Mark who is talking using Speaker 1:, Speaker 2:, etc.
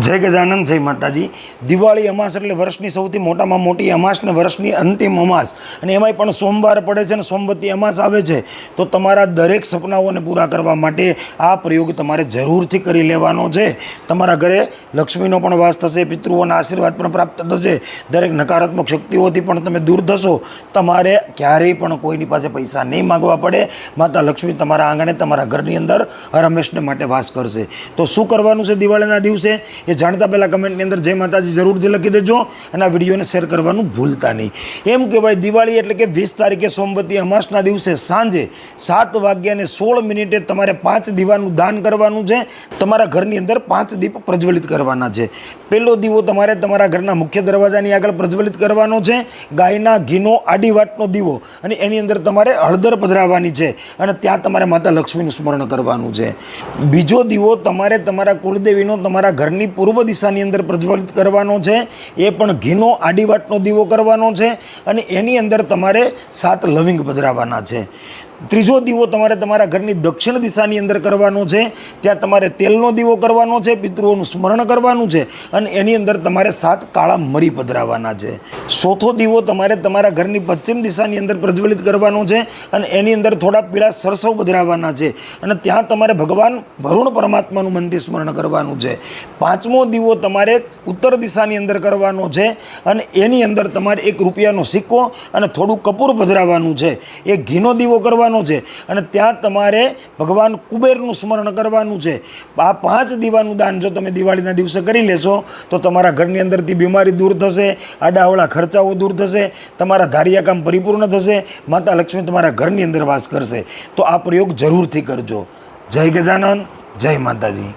Speaker 1: જય ગજાનંદ, જય માતાજી. દિવાળી અમાસ એટલે વર્ષની સૌથી મોટામાં મોટી અમાસ ને વર્ષની અંતિમ અમાસ. અને એમાંય પણ સોમવાર પડે છે અને સોમવતી અમાસ આવે છે, તો તમારા દરેક સપનાઓને પૂરા કરવા માટે આ પ્રયોગ તમારે જરૂરથી કરી લેવાનો છે. તમારા ઘરે લક્ષ્મીનો પણ વાસ થશે, પિતૃઓના આશીર્વાદ પણ પ્રાપ્ત થશે, દરેક નકારાત્મક શક્તિઓથી પણ તમે દૂર થશો. તમારે ક્યારેય પણ કોઈની પાસે પૈસા નહીં માગવા પડે. માતા લક્ષ્મી તમારા આંગણે તમારા ઘરની અંદર હરમેશને માટે વાસ કરશે. તો શું કરવાનું છે દિવાળીના દિવસે? એ જાણતા પહેલાં કમેન્ટની અંદર જય માતાજી જરૂરથી લખી દેજો અને આ વિડીયોને શેર કરવાનું ભૂલતા નહીં. એમ કહેવાય દિવાળી એટલે કે વીસ તારીખે સોમવતી અમાસના દિવસે સાંજે સાત વાગ્યાને સોળ મિનિટે તમારે પાંચ દીવાનું દાન કરવાનું છે. તમારા ઘરની અંદર પાંચ દીપ પ્રજ્વલિત કરવાના છે. પહેલો દીવો તમારે તમારા ઘરના મુખ્ય દરવાજાની આગળ પ્રજ્વલિત કરવાનો છે. ગાયના, ઘીનો આડી વાટનો દીવો અને એની અંદર તમારે હળદર પધરાવવાની છે અને ત્યાં તમારે માતા લક્ષ્મીનું સ્મરણ કરવાનું છે. બીજો દીવો તમારે તમારા કુળદેવીનો, તમારા ઘરની પૂર્વ દિશાની અંદર પ્રજ્વલિત કરવાનો છે, એ પણ ઘીનો આડીવાટનો દીવો કરવાનો છે અને એની અંદર તમારે સાત લવિંગ પધરાવવાના છે. ત્રીજો દીવો તમારે તમારા ઘરની દક્ષિણ દિશાની અંદર કરવાનો છે, ત્યાં તમારે તેલનો દીવો કરવાનો છે, પિતૃઓનું સ્મરણ કરવાનું છે અને એની અંદર તમારે સાત કાળા મરી પધરાવવાના છે. ચોથો દીવો તમારે તમારા ઘરની પશ્ચિમ દિશાની અંદર પ્રજ્વલિત કરવાનો છે અને એની અંદર થોડા પીળા સરસવ પધરાવવાના છે અને ત્યાં તમારે ભગવાન વરુણ પરમાત્માનું મંદિર સ્મરણ કરવાનું છે. પાંચમો દીવો તમારે ઉત્તર દિશાની અંદર કરવાનો છે અને એની અંદર તમારે એક રૂપિયાનો સિક્કો અને થોડું કપૂર પધરાવવાનું છે. એ ઘીનો દીવો કરવાનો છે અને ત્યાં તમારે ભગવાન કુબેરનું સ્મરણ કરવાનું છે. આ પાંચ દીવાનું દાન જો તમે દિવાળીના દિવસે કરી લેશો, તો તમારા ઘરની અંદરથી બીમારી દૂર થશે આડાવળા ખર્ચાઓ દૂર થશે, તમારા ધાર્યા કામ પરિપૂર્ણ થશે, માતા લક્ષ્મી તમારા ઘરની અંદર વાસ કરશે. તો આ પ્રયોગ જરૂરથી કરજો. જય ગજાનન, જય માતાજી.